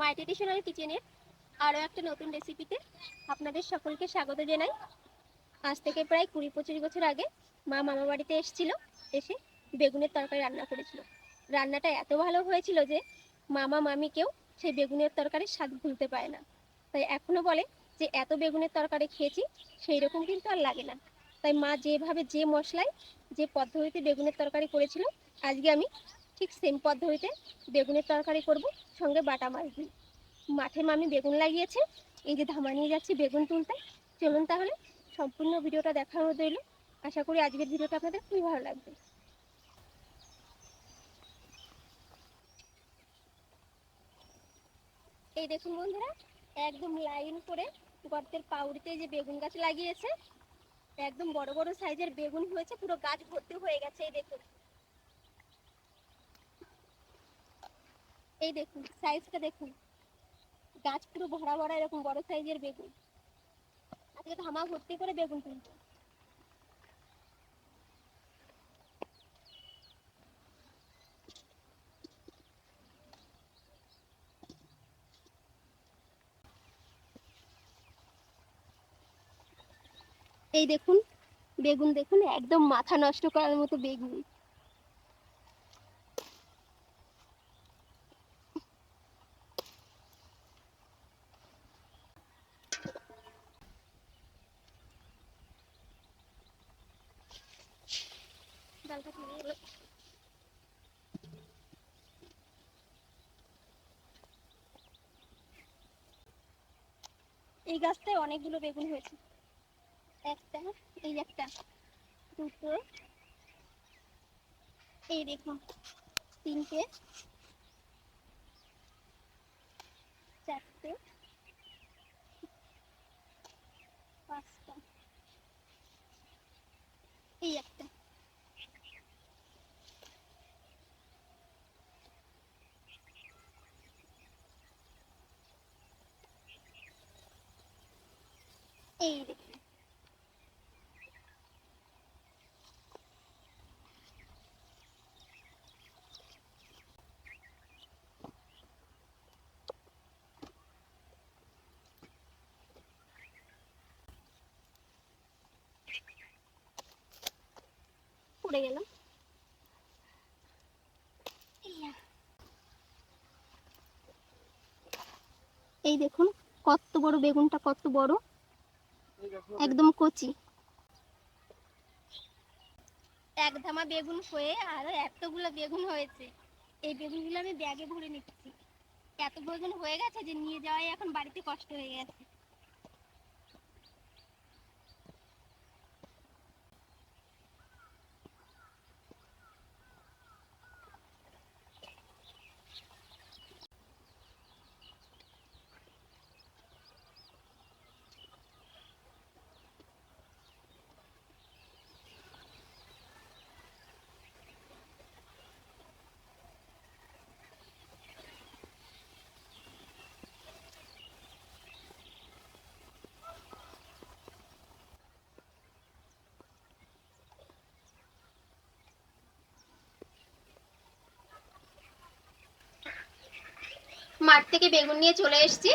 মাই traditional কিচেনের আরও একটা নতুন রেসিপিতে আপনাদের সকলকে স্বাগত জানাই। আজ থেকে প্রায় কুড়ি পঁচিশ বছর আগে মা মামা বাড়িতে এসেছিল, এসে বেগুনের তরকারি রান্না করেছিল। রান্নাটা এত ভালো হয়েছিল যে মামা মামি কেউ সেই বেগুনের তরকারির স্বাদ ভুলতে পারে না। তাই এখনও বলে যে এত বেগুনের তরকারি খেয়েছি, সেই রকম কিন্তু আর লাগে না। তাই মা যেভাবে যে মশলায়, যে পদ্ধতিতে বেগুনের তরকারি করেছিল, আজকে আমি ঠিক সেম পদ্ধতিতে বেগুনের তরকারি করব, সঙ্গে বাটা মাছ দিই মাঠে মামি বেগুন লাগিয়েছে, এই যে ধামা নিয়ে যাচ্ছি বেগুন তুলতে। চলুন তাহলে সম্পূর্ণ ভিডিওটা দেখার মধ্যে রইল আশা করি আজকের ভিডিওটা আপনাদের খুবই ভালো লাগবে। এই দেখুন বন্ধুরা, একদম লাইন করে গর্তের পাউড়িতে যে বেগুন গাছ লাগিয়েছে, একদম বড় বড় সাইজের বেগুন হয়েছে, পুরো গাছ ভর্তি হয়ে গেছে, এই দেখুন। এই দেখুন সাইজটা দেখুন। গাছ পুরো ভরা ভরা এরকম, বড় সাইজের বেগুন। আজকে ধামা ভর্তি করে বেগুন তুলবো। এই দেখুন, বেগুন দেখুন, একদম মাথা নষ্ট করার মতো বেগুন। এই গাছটায় অনেকগুলো বেগুন হয়েছে। একটা এই একটা দুটো এই দেখুন তিনটে চারটে পাঁচটা এই একটা এই দেখুন পড়ে গেল এই দেখুন কত বড় বেগুনটা কত বড়। একদম কচি। এক ধামা বেগুন হয়ে আর এতগুলো বেগুন হয়েছে। এই বেগুনগুলো আমি ব্যাগে ভরে নিচ্ছি। এত বেগুন হয়ে গেছে যে নিয়ে যাওয়াই এখন বাড়িতে কষ্ট হয়ে গেছে। মাঠ থেকে বেগুন নিয়ে চলে এসেছি।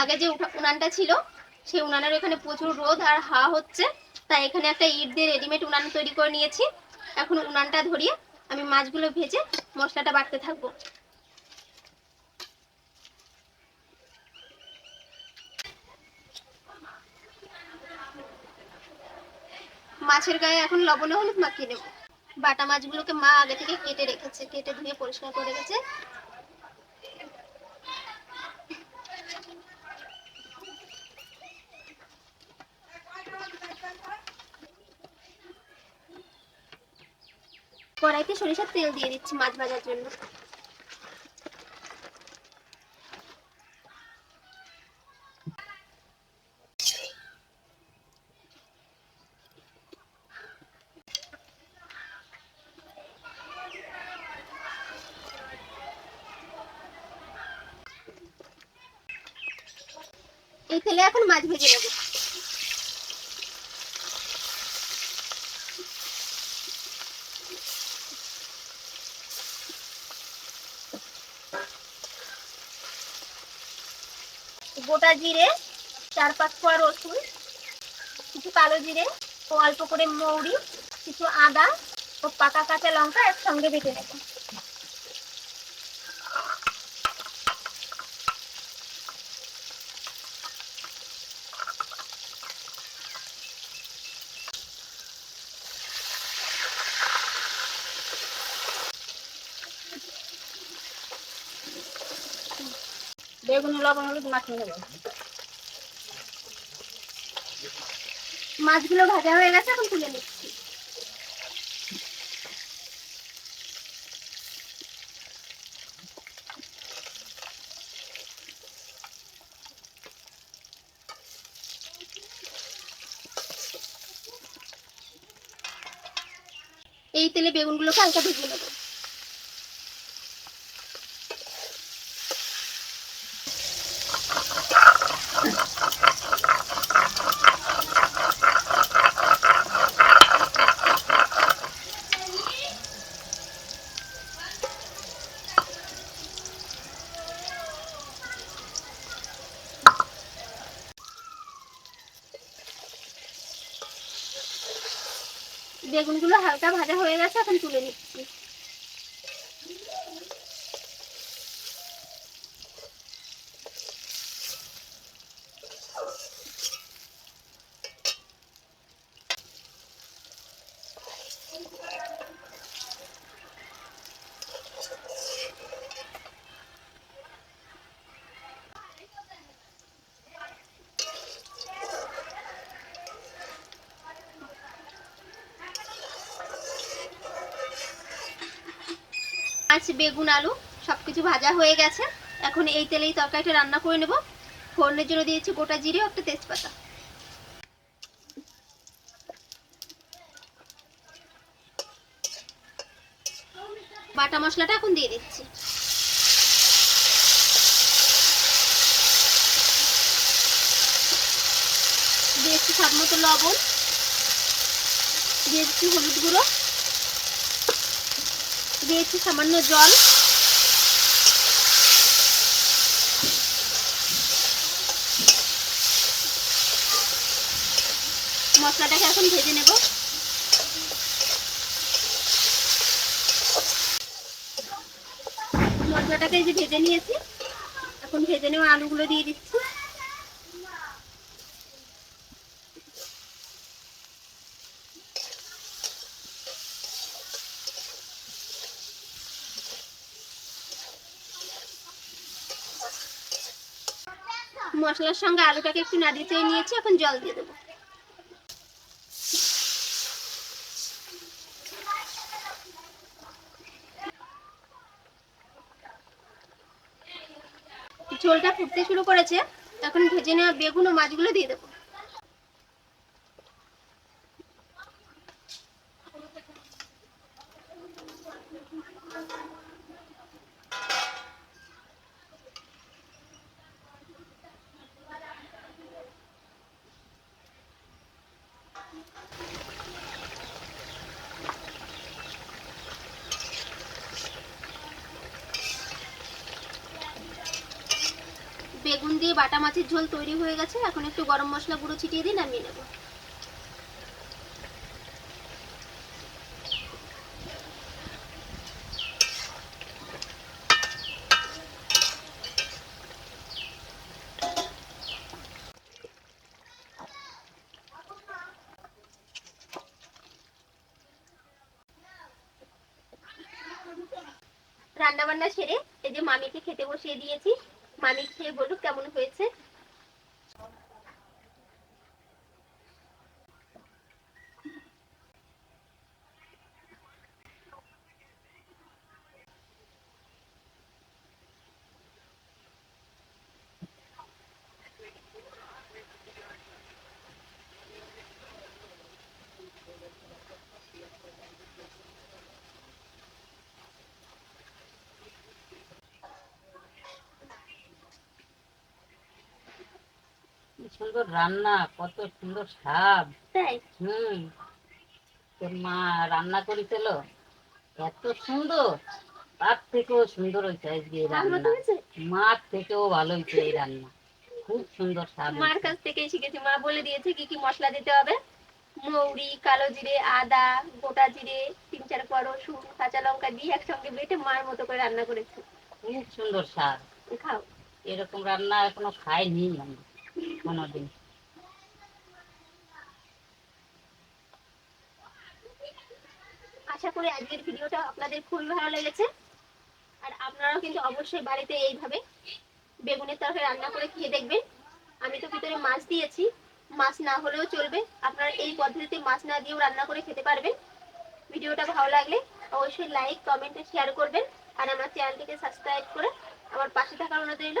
আগে যে উনানটা ছিল, সেই উনানের এখানে প্রচুর রোদ আর হাওয়া হচ্ছে। তাই এখানে একটা ইট দিয়ে রেডিমেড উনান তৈরি করে নিয়েছি। এখন উনানটা ধরিয়ে আমি মাছগুলো ভেজে মশলাটা বাটতে থাকব। মাছের গায়ে এখন লবণ হলুদ মাখিয়ে নেব। বাটা মাছগুলোকে মা আগে থেকে কেটে রেখেছে, কেটে ধুয়ে পরিষ্কার করে রেখেছে। কড়াইতে সরিষার তেল দিয়ে দিচ্ছি মাছ ভাজার জন্য। এই তেলে এখন মাছ ভেজে নেব। গোটা জিরে, চার পাঁচ কোয়া রসুন, কিছু কালো জিরে ও অল্প করে মৌরি, কিছু আদা ও পাকা কাঁচা লঙ্কা একসঙ্গে বেটে নেব। বেগুন, লবণ, হলুদ মাখিয়ে নেব। মাছগুলো ভাজা হয়ে গেছে, এখন তুলে নিচ্ছি। এই তেলে বেগুনগুলোকে হালকা ভেজে নেব। বেগুনগুলো হালকা ভাজা হয়ে গেছে এখন তুলে নিচ্ছি। মাছ বেগুন, আলু সবকিছু ভাজা হয়ে গেছে। এখন এই তেলেই তরকারিটা রান্না করে নেব। ফোড়নের জন্য দিয়েছি গোটা জিরে একটা তেজপাতা। বাটা মশলাটা এখন দিয়ে দিচ্ছি। দিয়েছি স্বাদ মতো লবণ দিয়েছি হলুদ গুঁড়ো। দিয়েছি সামান্য জল। মশলাটাকে এখন ভেজে নেব। মশলাটাকে যে ভেজে নিয়েছি। এখন ভেজে নেওয়া আলুগুলো দিয়ে দিচ্ছি। মশলার সঙ্গে আলুটাকে একটু নাড়িয়ে চেয়ে নিয়েছি, এখন জল দিয়ে দেবো। ঝোলটা ফুটতে শুরু করেছে, এখন ভেজে নেওয়া বেগুন ও মাছগুলো দিয়ে দেবো। বেগুন দিয়ে বাটা মাছের ঝোল তৈরি হয়ে গেছে। এখন একটু গরম মশলা গুঁড়ো ছিটিয়ে দিয়ে নামিয়ে নেব। রান্না বান্না সেরে এই যে মামিকে খেতে বসিয়ে দিয়েছি। মামি খেয়ে বলুক কেমন হয়েছে। সুন্দর রান্না কত সুন্দর স্বাদ। তাই? হুম। তোর মা রান্না করেছিল এত সুন্দর। তার থেকেও সুন্দর হয়েছে আজকে রান্না। মার থেকেও ভালো হয়েছে এই রান্না। খুব সুন্দর স্বাদ মার কাছ থেকেই শিখেছি। মা বলে দিয়েছে কি কি মশলা দিতে হবে। মৌরি কালো জিরে আদা গোটা জিরে তিন চার কোয়া রসুন কাঁচা লঙ্কা দিয়ে একসঙ্গে বেটে মার মতো করে রান্না করেছি। খুব সুন্দর স্বাদ। খাও। এরকম রান্না এখনও খাইনি আমি। কোনোদিন আশা করি আজকের ভিডিওটা আপনাদের খুবই ভালো লেগেছে। আর আপনারাও কিন্তু অবশ্যই বাড়িতে এইভাবে বেগুনের তরকারি রান্না করে খেয়ে দেখবেন। আমি তো ভিতরে মাছ দিয়েছি, মাছ না হলেও চলবে। আপনারা এই পদ্ধতিতে মাছ না দিয়েও রান্না করে খেতে পারবেন। ভিডিওটা ভালো লাগলে অবশ্যই লাইক, কমেন্ট, শেয়ার করবেন। আর আমার চ্যানেলটিকে সাবস্ক্রাইব করে আমার পাশে থাকার অনুরোধ রইল।